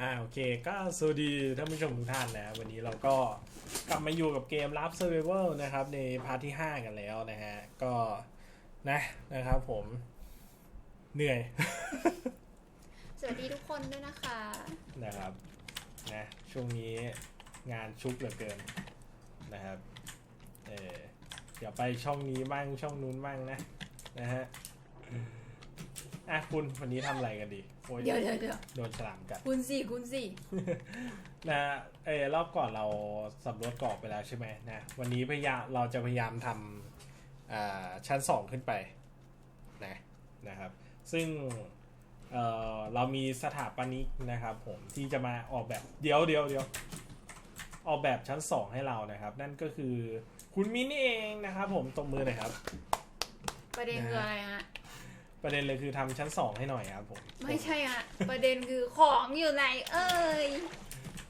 อ่าโอเคก็สวัสดีท่านผู้ชมทุกท่านนะวันนี้เราก็กลับมาอยู่กับเกมรับ Survival นะครับ ในพาร์ทที่ 5 กันแล้วนะฮะ ก็นะนะครับผมเหนื่อย สวัสดีทุกคนด้วยนะคะนะครับนะช่วงนี้งานชุกเหลือเกินนะครับเออเดี๋ยวไปช่องนี้บ้างช่องนู้นบ้างนะนะฮะ อะคุณวันนี้ทำอะไรกันดีโอ้เดี๋ยวเดี๋ยวเดี๋ยวโดนฉลามกัด คุณสี่คุณสี่นะเออรอบก่อนเราสำรวจเกาะไปแล้วใช่ไหมนะวันนี้พยายามเราจะพยายามทำอ่าชั้นสองขึ้นไปนะนะครับ ซึ่งเออเรามีสถาปนิกนะครับ ผมที่จะมาออกแบบเดี๋ยวเดี๋ยวเดี๋ยวออกแบบชั้นสองให้เรานะครับ นั่นก็คือคุณมิ้นเองนะครับ ผมตบมือหน่อยครับ ประเด็นคืออะไรฮะ ประเด็นเลยคือทำชั้นสองให้หน่อยครับผมไม่ใช่ฮะประเด็นคือของอยู่ไหน เอ้ย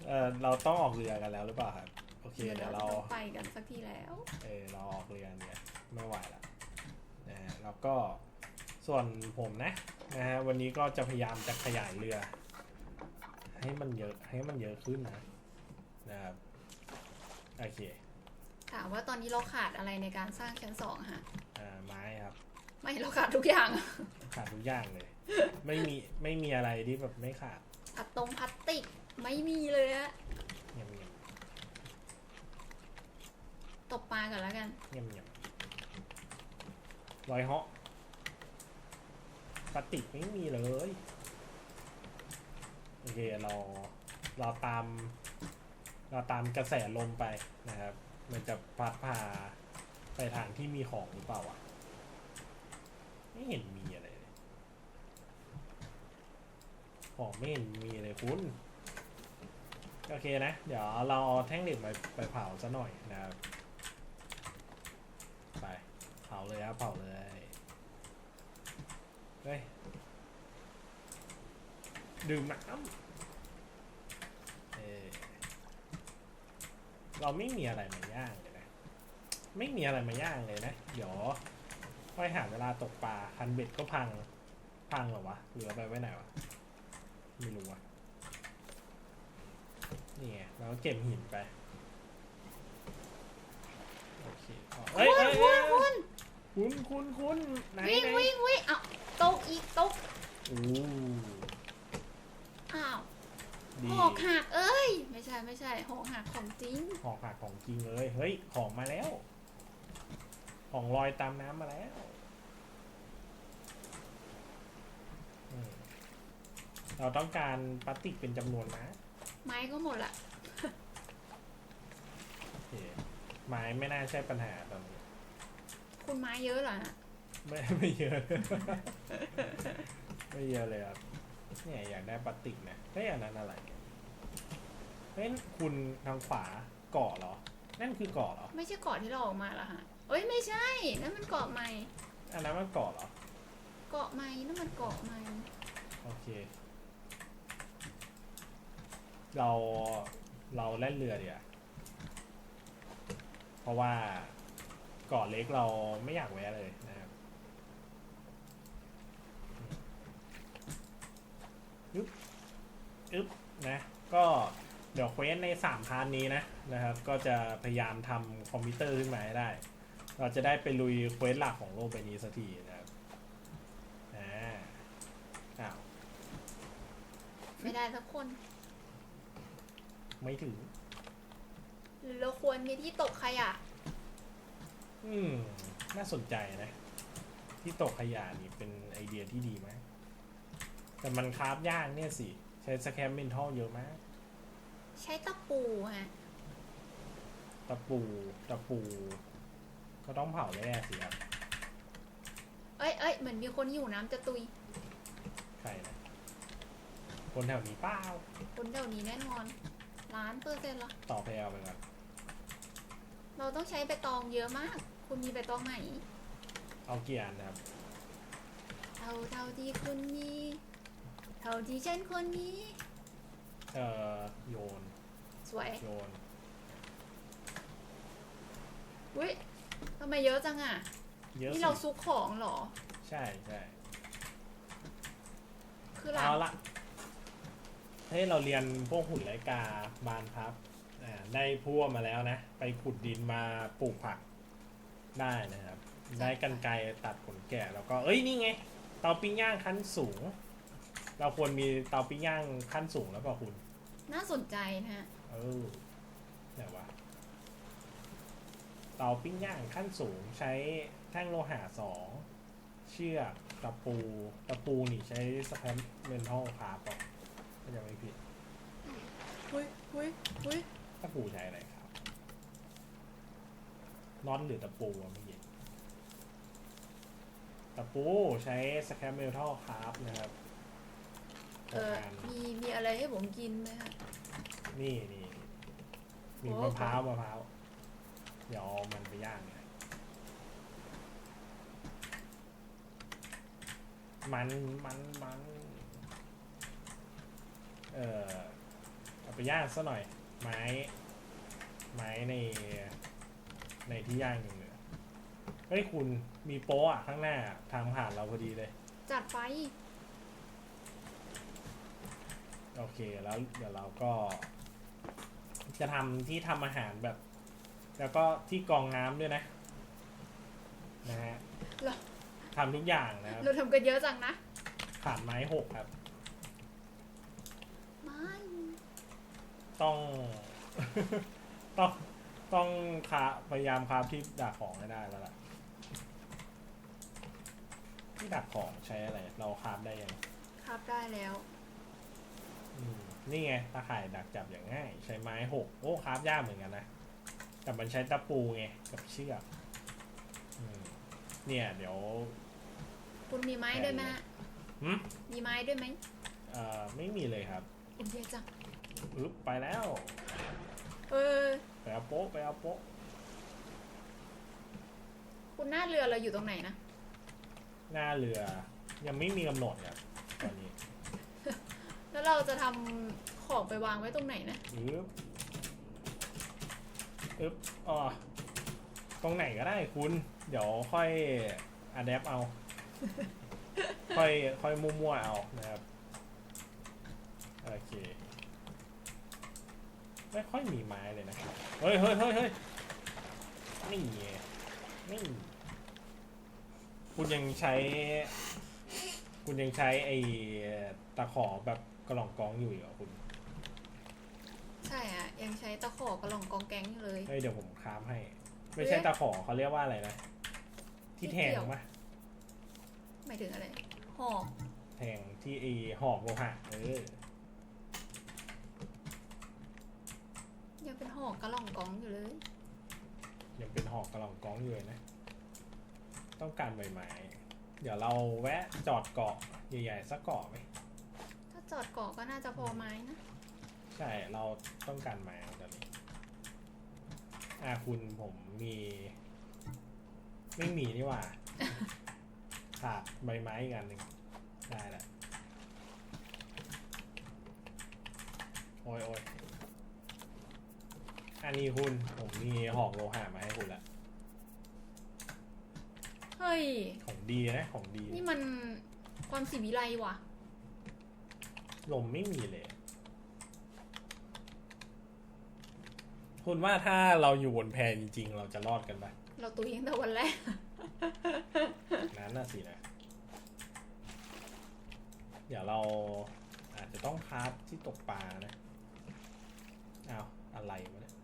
เออเราต้องออกเรือกันแล้วหรือเปล่าครับโอเคเดี๋ยวเราต้องไปกันสักทีแล้ว เออเราออกเรือเนี่ยไม่ไหวละนะฮะแล้วก็ส่วนผมนะนะฮะวันนี้ก็จะพยายามจะขยายเรือ ให้มันเยอะให้มันเยอะขึ้นนะนะครับโอเคถามว่าตอนนี้เราขาดอะไรในการสร้างชั้นสองฮะอ่าไม้ครับ ไม่เราขาดทุกอย่างขาดทุกอย่างเลย ไม่มีไม่มีอะไรที่แบบไม่ขาดอัดตรงพลาสติกไม่มีเลยฮะเงียบเงียบตกปลากันแล้วกันเงียบเงียบรอยเหาะปฏิกไม่มีเลยโอเคเราเราตาม เราตามกระแสลมไปนะครับ มันจะพัดพาไปทางที่มีของหรือเปล่าอะ ไม่เห็นมีอะไรเลยของไม่เห็นมีเลยคุณโอเคนะ เดี๋ยวเราเอาแท่งเหล็กไปไปเผาซะหน่อยนะครับ ไปเผาเลยครับเผาเลยเฮ้ยดื่มน้ำเออเราไม่มีอะไรมาย่างเลยนะ ไม่มีอะไรมาย่างเลยนะ เดี๋ยว ค่อยหาเวลาตกปลาคันเบ็ดก็พัง พังเหรอวะ เหลือไปไว้ไหนวะ ไม่รู้วะนี่ไงเราก็เก็บหินไป โอเคเอาเอ้ยคุเอ้ณยคุเอ้ณยคุณคุณคุณคุณไหนวิ่งไหนวิ่งวิ่งเอาตกอีกตกโอ้อ้าวดีหอกหักเอ้ย ไม่ใช่ไม่ใช่หอกหักของจริง ของฝากของจริงเลย เฮ้ย ของมาแล้ว ของลอยตามน้ำมาแล้วอืมเราต้องการพลาสติกเป็นจำนวนนะไม้ก็หมดละโอเคไม้ไม่น่าใช่ปัญหาตอนนี้คุณไม้เยอะเหรอฮะไม่ไม่เยอะ ไม่เยอะเลยครับเนี่ยอยากได้พลาสติกนะเฮ้ยอันนั้นอะไรเนี่ยเฮ้ยคุณทางขวาเกาะเหรอ นั่นคือเกาะเหรอ ไม่ใช่เกาะที่เราออกมาเหรอฮะ เอ้ยไม่ใช่นั่นมันเกาะใหม่ อันนั้นมันเกาะเหรอ เกาะใหม่นั่นมันเกาะใหม่ โอเค เราเราเล่นเรือเดียวาเพราะว่าเกาะเล็กเราไม่อยากแวะเลยนะครับอึ๊บอึ๊บนะ ก็เดี๋ยวเควสในสามพาร์ทนี้นะนะครับ ก็จะพยายามทำคอมพิวเตอร์ขึ้นมาให้ได้ เราจะได้ไปลุยเควสหลักของโลกใบนี้สักทีนะครับอ่าอ้าวไม่ได้สักคนไม่ถึงหรือเราควรมีที่ตกขยะ อืม น่าสนใจนะ ที่ตกขยะนี่เป็นไอเดียที่ดีมาก แต่มันคราฟยากเนี่ยสิ ใช้สแคมเมนทัลเยอะมาก ใช้ตะปูฮะ ตะปู ตะปู ก็ต้องเผาแร่สิครับเอ้ยเอ้ยเหมือนมีคนหิวน้ำจะตุย ใครนะคนแถวนี้เปล่าคนแถวนี้แน่นอน ล้านเปอร์เซ็นต์ละต่อแพลวไปก่อนเราต้องใช้ใบตองเยอะมาก คุณมีใบตองไหนเอาเกียร์นะครับเท่าเท่าที่คุณมี เท่าที่ฉันคนนี้เอ่อโยนสวย โยนอุ้ย ทำไมเยอะจังอะ เยอะนี่สิเราซุกของเหรอ ใช่ใช่คือเราเอาละเฮ้ยเราเรียนพวกหุ่นไรกาบานพับอ่าได้พั่วมาแล้วนะ ไปขุดดินมาปลูกผักได้นะครับ ได้กันไกรตัดขนแกะแล้วก็เอ้ยนี่ไงเตาปิ้งย่างขั้นสูง เราควรมีเตาปิ้งย่างขั้นสูงแล้วเปล่าคุณ น่าสนใจนะฮะ เออไหนวะ เตาปิ้งย่างขั้นสูงใช้แท่งโลหะสองเชือกตะปูตะปูนี่ใช้สแปมเมนทัลคาร์บอะถ้าจะไม่ผิดหุ้ยหุ้ยหุ้ยตะปูใช้อะไรครับน็อตหรือตะปูอะเมื่อกี้ตะปูใช้สแครมเมทัลคาร์บนะครับเออทำงานมีมีอะไรให้ผมกินไหมฮะนี่นี่มีโอ้มะพร้าวมะพร้าว เดี๋ยวเอามันไปย่างเนี่ยมันมันมันเออเอาไปย่างซะหน่อย ไม้ ไม้ใน ในที่ย่างอย่างเหนือเฮ้ยคุณมีโป๊ะอะข้างหน้าทางผ่านเราพอดีเลย จัดไฟโอเคแล้วเดี๋ยวเราก็ จะทำที่ทำอาหารแบบ แล้วก็ที่กรองน้ำด้วยนะนะฮะเหรอทำทุกอย่างนะครับเราทำกันเยอะจังนะขาดไม้หกครับ ไม่ต้อง ต้องต้องคาพยายามคราฟที่ดักของให้ได้แล้วล่ะที่ดักของใช้อะไร เราคราฟได้ยังครับได้แล้ว อืมนี่ไงตาข่ายดักจับอย่างง่าย ใช้ไม้หกโอ้คราฟยากเหมือนกันนะ แต่มันใช้ตะปูไงกับเชือกอืมเนี่ย เดี๋ยว คุณมีไม้ด้วยไหมฮะหืม มีไม้ด้วยไหมเอ่อไม่มีเลยครับเอ็มเยอะจังอึ๊บไปแล้ว เออ ไปเอาโป๊ะไปเอาโป๊ะคุณหน้าเรือเราอยู่ตรงไหนนะ หน้าเรือ ยังไม่มีกำหนดครับตอนนี้แล้วเราจะทำของไปวางไว้ตรงไหนนะอึ๊บ อึ๊บอ๋อตรงไหนก็ได้คุณ เดี๋ยวค่อยอัดแอปเอา ค่อยค่อยมั่วๆเอานะครับ โอเค ไม่ค่อยมีไม้เลยนะครับเฮ้ยเฮ้ยเฮ้ยเฮ้ยนี่ไงนี่คุณยังใช้ คุณยังใช้ไอ้ตะขอแบบกระหล่องกองอยู่อีกเหรอคุณใช่อะ ยังใช้ตะขอกระหล่องกองแก๊งอยู่เลย เฮ้ยเดี๋ยวผมค้ามให้ ไม่ใช่ตะขอเขาเรียกว่าอะไรนะ ที่แทงที่เกี่ยวปะหมายถึงอะไรหอกแทงที่ไอหอกโลหะเออยังเป็นหอกกระหล่องกองอยู่เลย ยังเป็นหอกกระหล่องกองอยู่เลยนะ ต้องการใบไม้เดี๋ยวเราแวะจอดเกาะใหญ่ๆสักเกาะไหมถ้าจอดเกาะก็น่าจะพอไม้นะ ใช่เราต้องการไม้ตอนนี้ อ่าคุณผมมี ไม่มีนี่หว่า ขาดใบไม้อีกอันหนึ่งได้แหละโอ้ยโอ้ยอันนี้คุณผมมีหอกโลหะมาให้คุณละเฮ้ย ของดีนะของดี นี่มันความสิวิไลว่ะ ลมไม่มีเลย คุณว่าถ้าเราอยู่บนแพจริงๆ เราจะรอดกันปะเราตุยตั้งแต่วันแรกนั้นน่ะสินะ เดี๋ยวเราอาจจะต้องคราฟที่ตกปลานะเอาวอะไรวะเนี่ย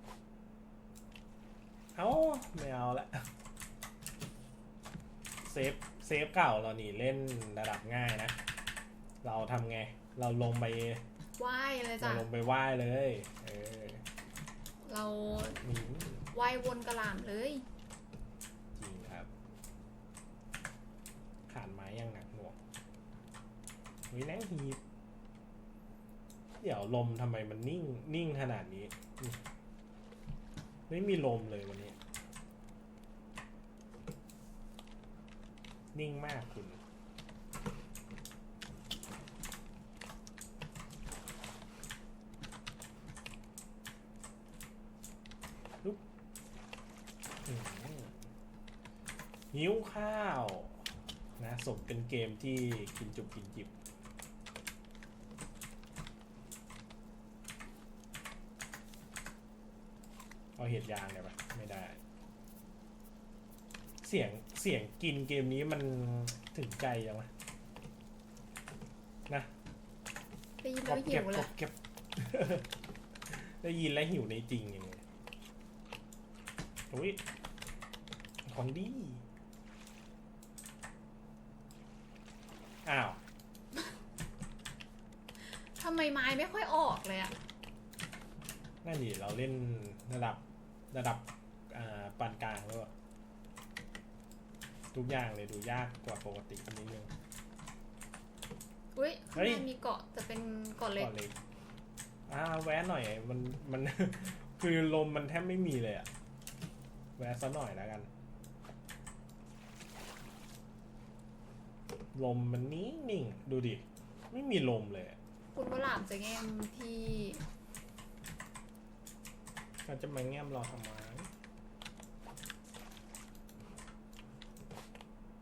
เอาไม่เอาละเซฟเซฟเก่าเรานี่เล่นระดับง่ายนะ เราทำไง เราลงไปว่ายเลยเราจ้ะลงไปไหว้เลย เออ เราว่ายวนกระหล่ำเลย จริงครับขาดไม้ยังหนักหน่วงวินั่งฮีบเดี๋ยวลมทำไมมันนิ่ง นิ่งขนาดนี้ ไม่มีลมเลยวันนี้ นิ่งมากคุณ หิวข้าวนะสมเป็นเกมที่กินจุบกินจิบเอาเห็ดยางเลยปะไม่ได้ เสียงเสียงกินเกมนี้มันถึงใจยังวะนะได้ยินแล้วหิวเลยเก็บได้ยินแล้วหิวในจริงยังไงี้ยโอ้ยของดี นั่นดิเราเล่นระดับระดับอ่าปานกลางแล้วอะทุกอย่างเลยดูยากกว่าปกตินิดนึงอุ้ยเฮ้ข้างยในมีเกาะแต่เป็นเกาะเล็กก่อนเลยอ่าแวะหน่อยมันมันคือลมมันแทบไม่มีเลยอะแวะซะหน่อยแล้วกัน ลมมันนิ่งนิ่งๆดูดิ ไม่มีลมเลยอะคุณวรามจะแง้มที่ เขาจะมาแง้มเราทำไม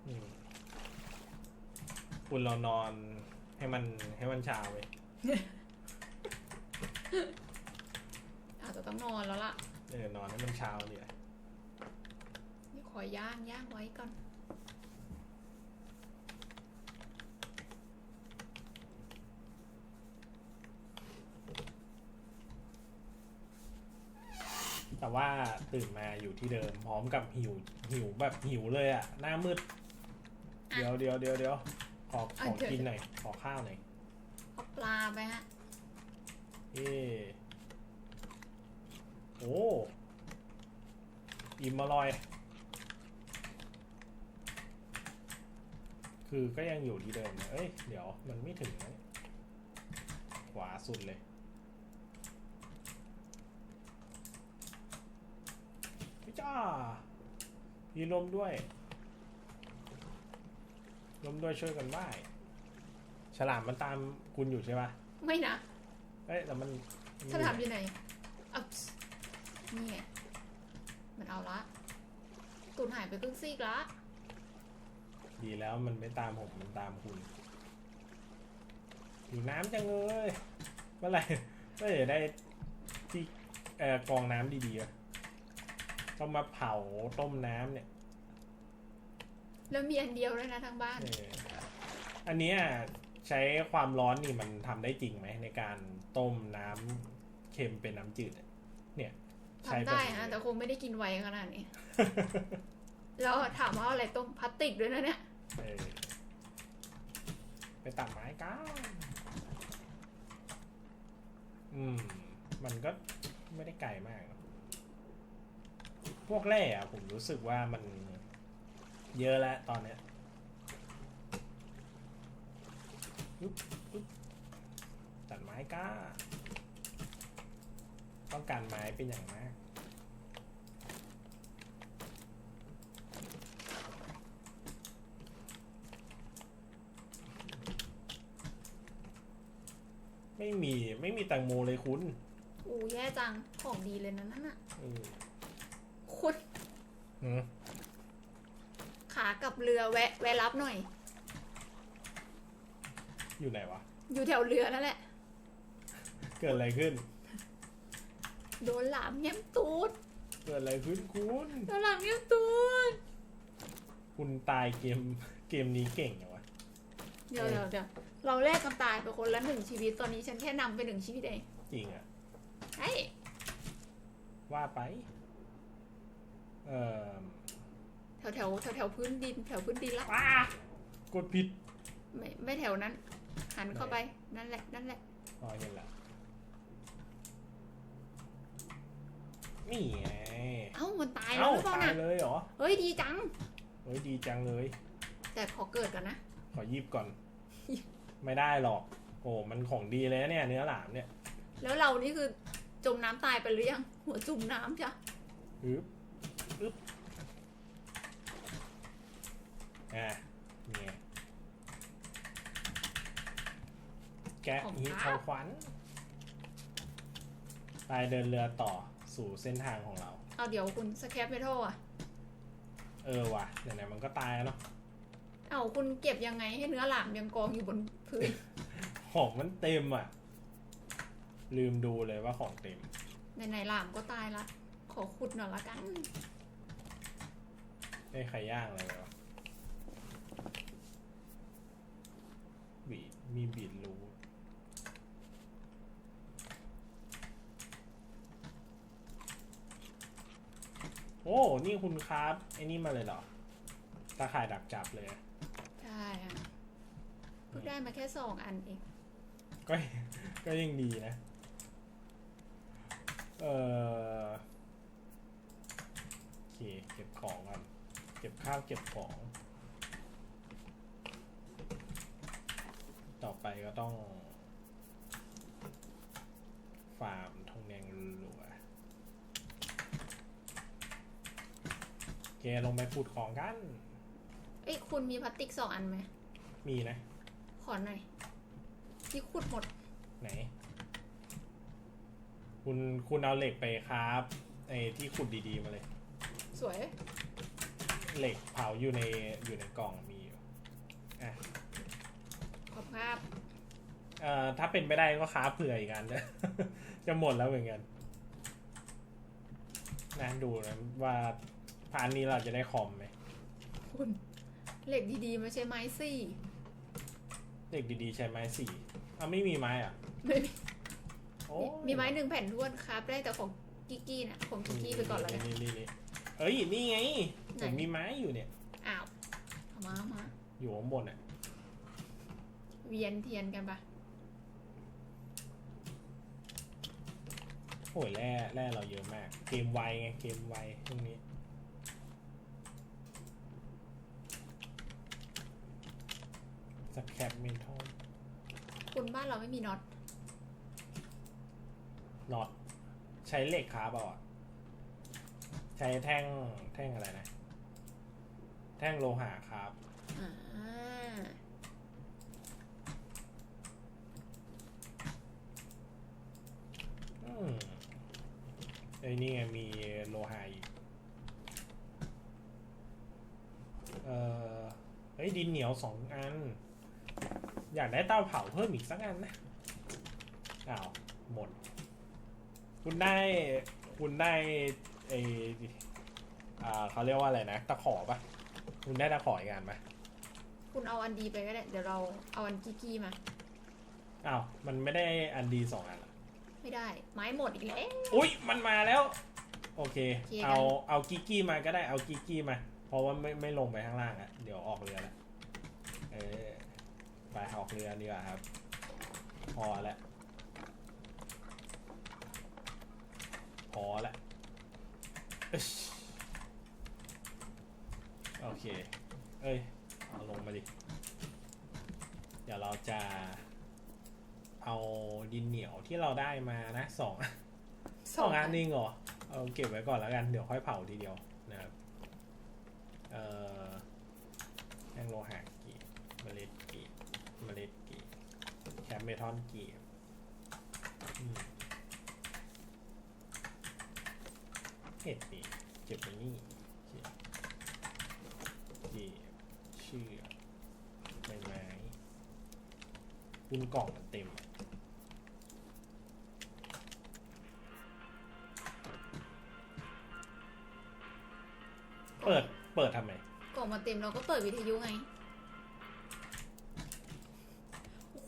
อืมคุณเรานอนให้มันให้มันเช้าไปอาจจะต้องนอนแล้วล่ะ เออนอนให้มันเช้าเนี่ยเดี๋ยวขอย่างย่างไว้ก่อน ว่าตื่นมาอยู่ที่เดิม พร้อมกับหิวหิวแบบหิวเลยอะหน้ามืด เดี๋ยวเดี๋ยวเดี๋ยวเดี๋ยวขอขอกินหน่อยขอข้าวหน่อยเอาปลาไปฮะเอโอ้อิ่มอร่อย คือก็ยังอยู่ที่เดิมนะเอ้ย เดี๋ยวมันไม่ถึงนะขวาสุดเลย พี่จ้า มีลมด้วยลมด้วยช่วยกันไหว้ฉลามมันตามคุณอยู่ใช่ปะไม่นะเอ้ยแต่มันฉลามอยู่ไหนอัพนี่ไงมันเอาละตูนหายไปครึ่งซีกละดีแล้วมันไม่ตามผมมันตามคุณ อยู่น้ำจังเลยเมื่อไหร่เมื่อไหร่จะได้ที่เอ่อกรองน้ำดีๆอะ ต้องมาเผาต้มน้ำเนี่ย แล้วมีอันเดียวด้วยนะทางบ้าน เอออันเนี้ยใช้ความร้อนนี่มันทำได้จริงไหมในการต้มน้ำเค็มเป็นน้ำจืดอะเนี่ยใช้ทำแบบได้นี้นะแต่คงไม่ได้กินไวขนาดนี้ แล้วถามว่าอะไรต้มพลาสติกด้วยนะเนี่ย เออไปตัดไม้กันอืม มันก็ไม่ได้ไกลมากเนอะ พวกแร่อะผมรู้สึกว่ามันเยอะแล้วตอนเนี้ยปึ๊บปึ๊บตัดไม้ก้า ต้องการไม้เป็นอย่างมากไม่มี ไม่มีแตงโมเลยคุณ อู้แย่จัง ของดีเลยนะนั่นน่ะเออ คุณหืมขากลับเรือแวะ แวะรับหน่อย อยู่ไหนวะ อยู่แถวเรือนั่นแหละ เกิดอะไรขึ้น โดนหลามแง้มตูดเกิดอะไรขึ้นคุณ โดนหลามแง้มตูดคุณตายเกมเกมนี้เก่งเหรอวะ เดี๋ยวเออเดี๋ยวเดี๋ยวเราแลกกันตายไปคนละหนึ่งชีวิตตอนนี้ฉันแค่นำไปหนึ่งชีวิตเองจริงอะเฮ้ยว่าไปเอ่อ แถวแถวแถวแถวพื้นดิน แถวพื้นดินละอ้ากดผิด ไม่ไม่แถวนั้น หันเข้าไปนั่นแหละ นั่นแหละอ๋อเห็นละนี่ไงเอ้ามันตายแล้เอ้าวหรือเปล่าตายน่ะเลยเหรอเฮ้ยดีจังเฮ้ยดีจังเลย แต่ขอเกิดก่อนนะขอยิบก่อน ไม่ได้หรอก โอ้มันของดีเลยนะเนี่ย เนื้อหลามเนี่ย แล้วเรานี่คือจมน้ำตายไปหรือยัง หัวจุ่มน้ำจ้ะอึ๊บ อึ๊บอะนี่ไงแกะหินของขวัญไปเดินเรือต่อสู่เส้นทางของเรา เอาเดี๋ยวคุณสแคปเมทัลอะ เออว่ะไหนๆมันก็ตายแล้วเนาะเอาคุณเก็บยังไงให้เนื้อหลามยังกองอยู่บนพื้น ของมันเต็มอะ ลืมดูเลยว่าของเต็มไหนๆหลามก็ตายละ ขออขุดหน่อยละกัน ได้ไข่ย่างอะไรไหมวะบีดมีบีดรูทโอ้ นี่คุณครับไอ้นี่มาเลยเหรอ ตาข่ายดักจับเลย ใช่อะเพิ่งได้มาแค่สองอันเอง ก็ ก็ยังดีนะ เออโอเค เก็บของก่อน เก็บข้าวเก็บของ ต่อไปก็ต้อง ฟาร์มทองแดงรัวๆโอเคลงไปขุดของกัน เอ้ยคุณมีพลาสติกสองอันไหม มีนะ ขอหน่อยที่ขุดหมด ไหน คุณคุณเอาเหล็กไปครับไอ้ที่ขุดดีๆมาเลย สวย เหล็กเผาอยู่ในอยู่ในกล่องมีอยู่อะขอบครับเอ่อถ้าเป็นไปได้ก็ค้าเผื่ออีกอันนะ จะหมดแล้วเหมือนกันนะดูนะว่าพานนี้เราจะได้คอมไหมคุณเหล็กดีๆไม่ใช่ไม้สี่เหล็กดีๆใช้ไม้สี่อะไม่มีไม้อะไม่มีโอ้ยมีไม้หนึ่งแผ่นท้วนครับ ได้แต่ของกิกกี้นะของกิกกี้ไปก่อนแล้วกันนี่นี่นี่เอ้ยนี่ไง ไหน ผมมีไม้อยู่เนี่ย อ้าวเอามาเอามา อยู่ข้างบนอะ เวียนเทียนกันปะโอ้ยแร่แร่เราเยอะมาก เกมไวไง เกมไวช่วงนี้ สแครปเมทัลคุณบ้านเราไม่มีน็อต น็อต ใช้เหล็กคาร์บเอาอะ ใช้แท่ง แท่งอะไรนะ แท่งโลหะครับ อ่า อืมไอ้นี่ไงมีโลหะอีก เออเฮ้ยดินเหนียวสองอัน อยากได้เตาเผาเพิ่มอีกสักอันนะอ้าวหมด คุณได้ คุณได้ไออ่าเขาเรียกว่าอะไรนะ ตะขอปะ คุณได้ตะขออีกอันปะคุณเอาอันดีไปก็ได้ เดี๋ยวเราเอาอันกิกกี้มา อ้าว มันไม่ได้อันดีสองอันเหรอไม่ได้ ไม้หมดอีกแล้ว อุ้ยมันมาแล้ว โอเค เคลียร์กัน เอาเอากิกกี้มาก็ได้เอากิกกี้มา เพราะว่าไม่ไม่ลงไปข้างล่างอะเดี๋ยวออกเรือละเออไปออกเรือดีกว่าครับ พอละพอละอึ๊ช โอเค เอ้ย เอาลงมาดิ เดี๋ยวเราจะเอาดินเหนียวที่เราได้มานะสองสองอันนิ่งเหรอ เอาเก็บไว้ก่อนแล้วกัน เดี๋ยวค่อยเผาทีเดียวนะครับ เอ่อแท่งโลหะกี่เมล็ดกี่เมล็ดกี่แคปเมทอนกี่อืมเห็ดนี่เก็บไว้นี่โอเคเก็บเชือกใบไม้ คุณกล่องมันเต็มอะเปิด เปิดทำไม กล่องมาเต็มเราก็เปิดวิทยุไง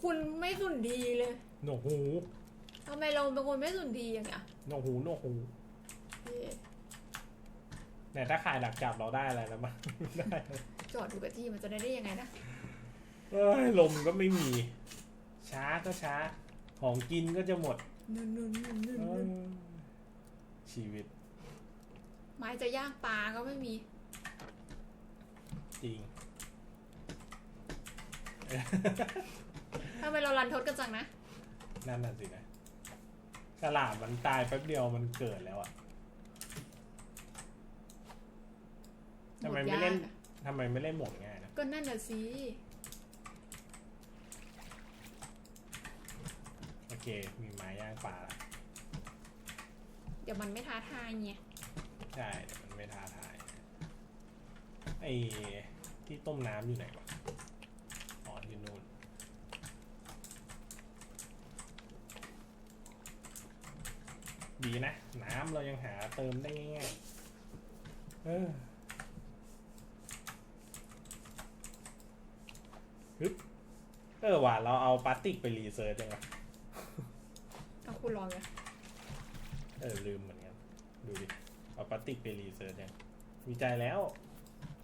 คุณไม่สุนดีเลยหนวกหูทำไมเราเป็นคนไม่สุนดีอย่างเงี้ยหนวกหูหนวกหูเอ๊ะแต่ถ้าขายดักจับเราได้อะไรแล้วมั้งได้จอดอยู่กับที่มันจะได้ได้ยังไงนะเอ้ยลมก็ไม่มี ช้าก็ช้า ของกินก็จะหมดนุ่นนุ่นนุ่นนุ่นเอนุ่นอชีวิตไม้จะย่างปลาก็ไม่มี จริงทำไมเรารันทดกันจังนะ นั่นน่ะสินะฉลามมันตายแป๊บเดียวมันเกิดแล้วอะทำไมไม่เล่นหดยากอะ ทำไมไม่เล่นหมดง่ายนะก็นั่นน่ะสิ โอ เค มีไม้ย่างปลาละเดี๋ยวมันไม่ท้าทายไงใช่เดี๋ยวมันไม่ท้าทาย ไอ้ที่ต้มน้ำอยู่ไหนวะ อ๋ออยู่นู่น ดีนะ น้ำเรายังหาเติมได้ง่ายๆเออฮึบเออว่ะเราเอาพลาสติกไปรีเซิร์ชยังไงเอาคุณ ลองเลยเออลืมเหมือนกันดูดิเอาพลาสติกไปรีเซิร์ชยังวิจัยแล้ว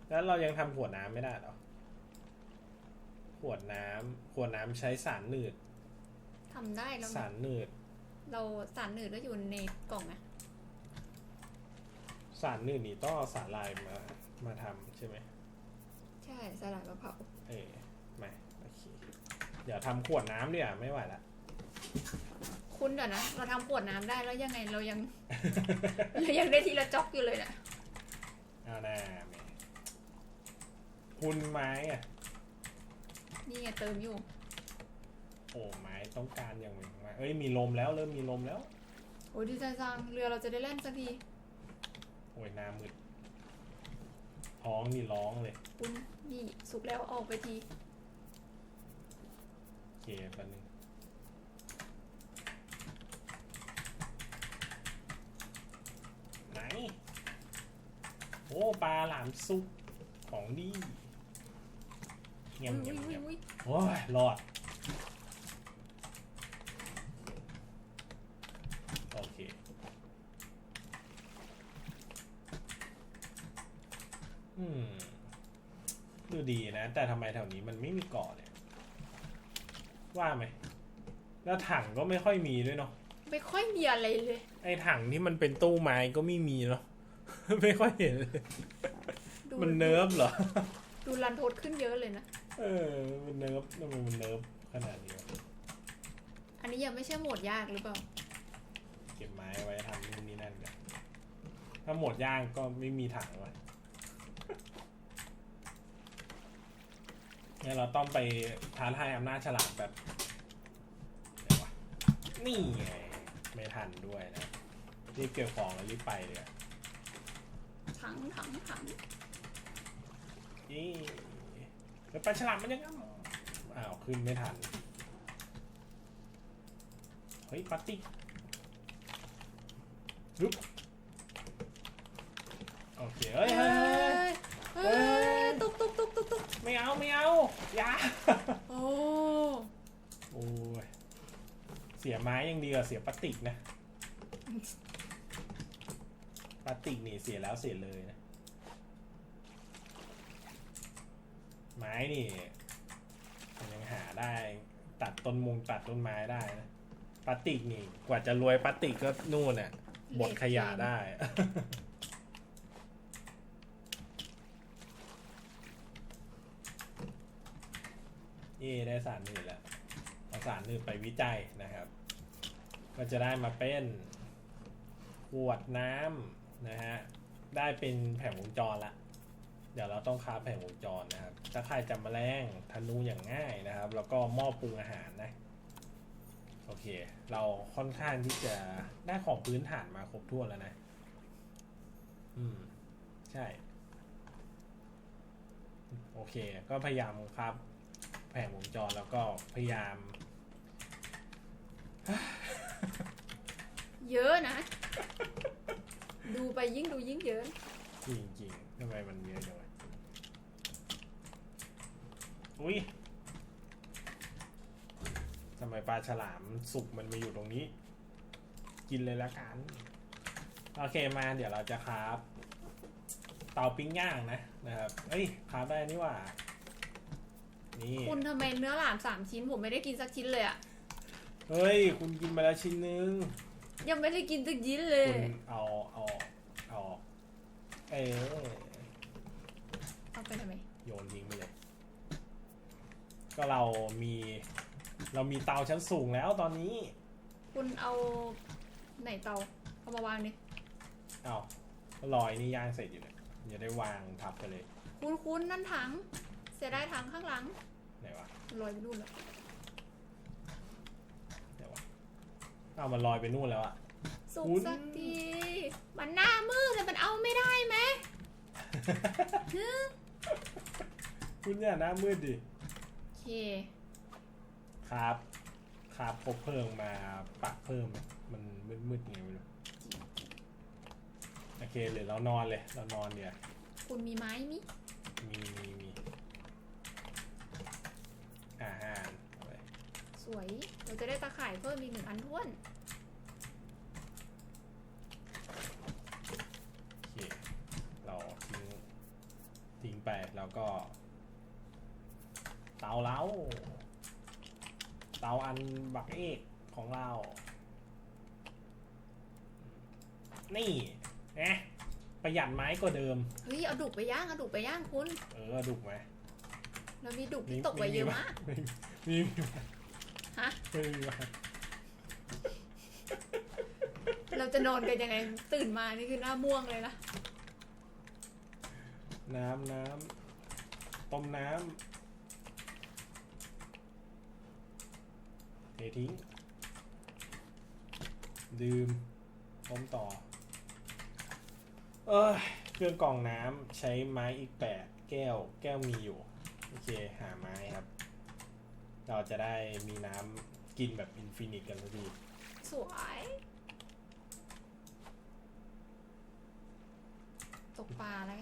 แล้วเรายังทำขวดน้ำไม่ได้เหรอขวดน้ำขวดน้ำใช้สารหนืดทำได้แล้วสารหนืด เราสารหนืดก็อยู่ในกล่องไงสารหนืดนี่ต้องเอาสารลายมามาทำใช่ไหมใช่สลัดมะพร้าวเออมาโอเคเดี๋ยวทำขวดน้ำดีกว่าไม่ไหวละ คุณเดี๋ยวนะเราทำขวดน้ำได้แล้วยังไงเรายัง เรายังได้ทีละจ็อกอยู่เลยเนี่ยเอาหน้าแหม่คุณไม้อะนี่ไงเติมอยู่ โอ้ไม้ต้องการอย่างหนึ่งมาเอ้ยมีลมแล้วเริ่มมีลมแล้ว โอ้ยดีใจจังเรือเราจะได้เล่นสักทีโอ้ยหน้ามืดท้องนี่ร้องเลยคุณนี่สุกแล้วออกไปทีโอเคแป๊บนึงไหน โอ้ ปลาหลามซุปของดีเงียบอุ้ยเงียบอุ้ยเงียบอุ้ยโอ้ยรอด โอเค อืม ดูดีนะ แต่ทำไมแถวนี้มันไม่มีเกาะเนี่ยว่าไหม แล้วถังก็ไม่ค่อยมีด้วยเนาะ ไม่ค่อยมีอะไรเลย ไอ้ถังที่มันเป็นตู้ไม้ก็ไม่มีเนาะ ไม่ค่อยเห็นเลยดูมันเนิร์ฟเหรอ ดูรันทดขึ้นเยอะเลยนะ เออ มันเนิร์ฟทำไมมันเนิร์ฟขนาดนี้วะอันนี้ยังไม่ใช่โหมดยากหรือเปล่า เก็บไม้ไว้ทำนู่นนี่นั่นกันถ้าหมดย่างก็ไม่มีถังวะเนี่ยเราต้องไปท้าทายอำนาจฉลาดแบบไหนวะนี่ไงไม่ทันด้วยนะรีบเก็บของแล้วรีบไปเลยอะ ถังถังถังยี่เดี๋ยวปลาฉลามมันยังอ้าวขึ้นไม่ทัน เฮ้ยปาร์ตี้ลุกโอเคเฮ้ยเฮ้ยเฮ้ยตุ๊กตุ๊กตุ๊กตุ๊กตุ๊กไม่เอาไม่เอาอย่าโอ้โอ้ยเสียไม้ยังดีกว่าเสียปลาติกนะ ลาติกนี่เสียแล้วเสียเลยนะ ไม้นี่มันยังหาได้ตัดต้นมุงตัดต้นไม้ได้นะปลาติกนี่กว่าจะรวยปลาติกก็นู่นน่ะบดขยะได้เย่ได้สารนืดแล้วเอาสารนืดไปวิจัยนะครับ ก็จะได้มาเป็นขวดน้ำ นะฮะได้เป็นแผงวงจรละ เดี๋ยวเราต้องคาแผงวงจรนะครับตะไครจับแมลงธนูอย่างง่ายนะครับ แล้วก็หม้อปรุงอาหารนะโอเค เราค่อนข้างที่จะได้ของพื้นฐานมาครบถ้วนแล้วนะ อืม ใช่ โอเค ก็พยายามครับ แผงวงจรแล้วก็พยายาม เยอะนะ ดูไปยิ่งดูยิ่งเยอะ จริงๆทำไมมันเยอะจังวะอุ้ยทำไมปลาฉลามสุกมันมาอยู่ตรงนี้ กินเลยละกัน โอเคมาเดี๋ยวเราจะคราฟเตาปิ้งย่างนะนะครับเอ้ยคราฟได้นี่หว่า นี่ คุณทำไมเนื้อหลามสามชิ้นผมไม่ได้กินสักชิ้นเลยอะเฮ้ย คุณกินมาแล้วชิ้นนึง ยังไม่ได้กินสักชิ้นเลย คุณเอาเอาเอาเออเอาไปทำไมโยนทิ้งไปเลย ก็เรามี เรามีเตาชั้นสูงแล้วตอนนี้คุณเอาไหนเตาเอามาวางดิเอาลอยนี่ย่างเสร็จอยู่เนี่ยอย่าได้วางทับไปเลย คุณคุณนั่นถัง เสียดายถังข้างหลังไหนวะลอยไปนู่นแล้ว ไหนวะ เอามันลอยไปนู่นแล้วอะ สุกคุณสักที มันหน้ามืดแต่มันเอาไม่ได้ไหมคุณอย่าหน้ามืดดิ โอเค ครับ ครับพบเพลิงมาปักเพิ่ม มันมืดๆไงไม่รู้เคหรือเรานอนเลย เรานอนเดี๋ยวคุณมีไม้มิมีมีมีอาหารเอาไว้สวย เราจะได้ตะข่ายเพิ่มอีกหนึ่งอันท้วน โอเค เราทิ้งทิ้งไปแล้วก็ เตาเล้าเตาอันบักเอกของเรา นี่นะประหยัดไม้กว่าเดิม เฮ้ยเอาดุกไปย่างเอาดุกไปย่างคุณ เออดุกไหมเรามีดุกที่ตกไว้เยอะมากไม่มีไม่มี ฮะ ไม่มีมาเราจะนอนกันยังไง ตื่นมานี่คือหน้าม่วงเลยนะ น้ำน้ำต้มน้ำเททิ้ง ดื่มต้มต่อ เอยเครื่องกรองน้ำใช้ไม้อีกแปดแก้ว แก้วมีอยู่ โอเค หาไม้ครับ เราจะได้มีน้ำกินแบบอินฟินิตกันสักทีสวย ตกปลาอะไร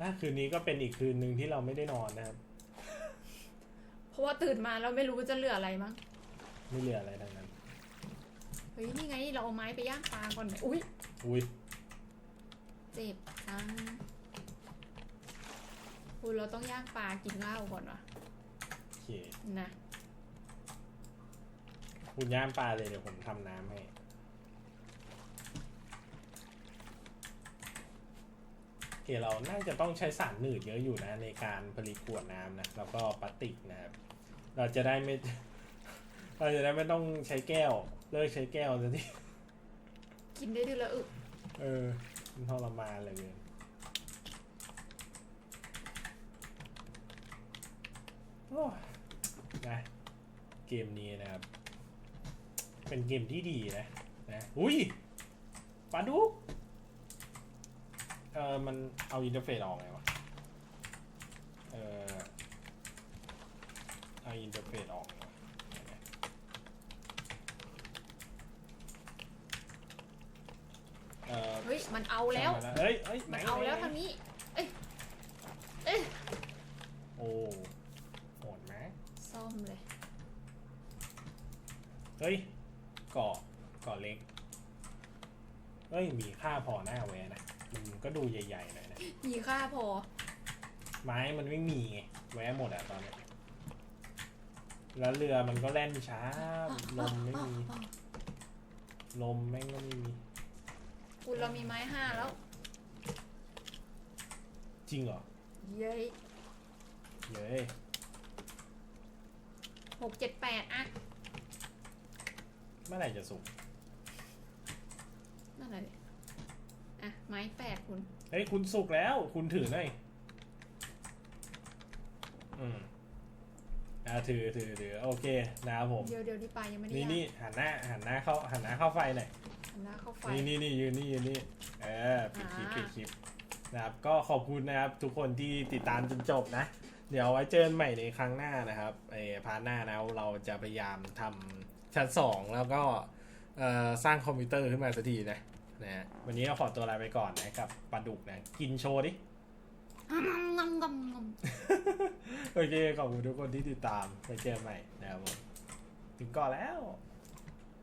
ถ้าคืนนี้ก็เป็นอีกคืนหนึ่งที่เราไม่ได้นอนนะครับ เพราะว่าตื่นมาเราไม่รู้จะเหลืออะไรมั้งไม่เหลืออะไรทั้งนั้น เฮ้ย นี่ไง เราเอาไม้ไปย่างปลาก่อนไหมอุ้ยอุ้ยเจ็บจัง คุณเราต้องย่างปลากินข้าวก่อนวะโอเค นะคุณย่างปลาเลยเดี๋ยวผมทำน้ำให้ โอเคเราน่าจะต้องใช้สารหนืดเยอะอยู่นะ ในการผลิตขวดน้ำนะ แล้วก็พลาสติกนะครับ เราจะได้ไม่ เราจะได้ไม่ต้องใช้แก้ว เลิกใช้แก้วสักทีกินได้ทีละอึก เออมันทรมานเหลยเกินโอ้ย นะเกมนี้นะครับ เป็นเกมที่ดีนะนะอุ้ยปลาดุกเออมันเอาอินเทอร์เฟซออกไงวะเออเอาอินเทอร์เฟซออกไงวะเดี๋ยวนะเออเฮ้ย มันเอาแล้วช่างมันเฮ้ยเฮ้ยมันไหเอาแล้วไหนทางนี้ เอ้ย เอ้ย โอ้โหดไหม ซ่อมเลย เฮ้ยเกาะเกาะเล็กเฮ้ยมีค่าพอหน้าแวะนะมันก็ดูใหญ่ๆหน่อยนะมีค่าพอ ไม้มันไม่มีไงแวะหมดอะตอนเนี้ยแล้วเรือมันก็แล่นช้าลมไม่มี ลมแม่งก็ไม่มีคุณเรามีไม้ห้าแล้ว จริงเหรอ เย้ยเย้ยหกเจ็ดแปดอะ เมื่อไหร่จะสุกนั่นแหละดิอะ ไม้แปดคุณ เฮ้ยคุณสุกแล้ว คุณถือหน่อยอืมอ่าถือถือถือโอเคนะครับผม เดี๋ยวเดี๋ยวที่ปลายังไม่ได้นี่ย่างนี่หันหน้าหันหน้าเข้าหันหน้าเข้าไฟหน่อยหันหน้าเข้าไฟนี่นี่นี่ยืนนี่ยืนนี่เออปิดคลิปอ่าปิดคลิปนะครับ ก็ขอบคุณนะครับ ทุกคนที่ติดตามจนจบนะ เดี๋ยวไว้เจอกันใหม่ในครั้งหน้านะครับไอ้พาร์ทหน้านะเราจะพยายามทำ ชั้นสองแล้วก็เอ่อสร้างคอมพิวเตอร์ขึ้นมาสักทีนะนะฮะวันนี้ก็ขอตัวลาไปก่อนนะกับปลาดุกนะ กินโชว์ดิงำงำงำงำโอเคขอบคุณทุกคนที่ติดตามไว้เจอกันใหม่นะครับผมถึงก่อนแล้วบ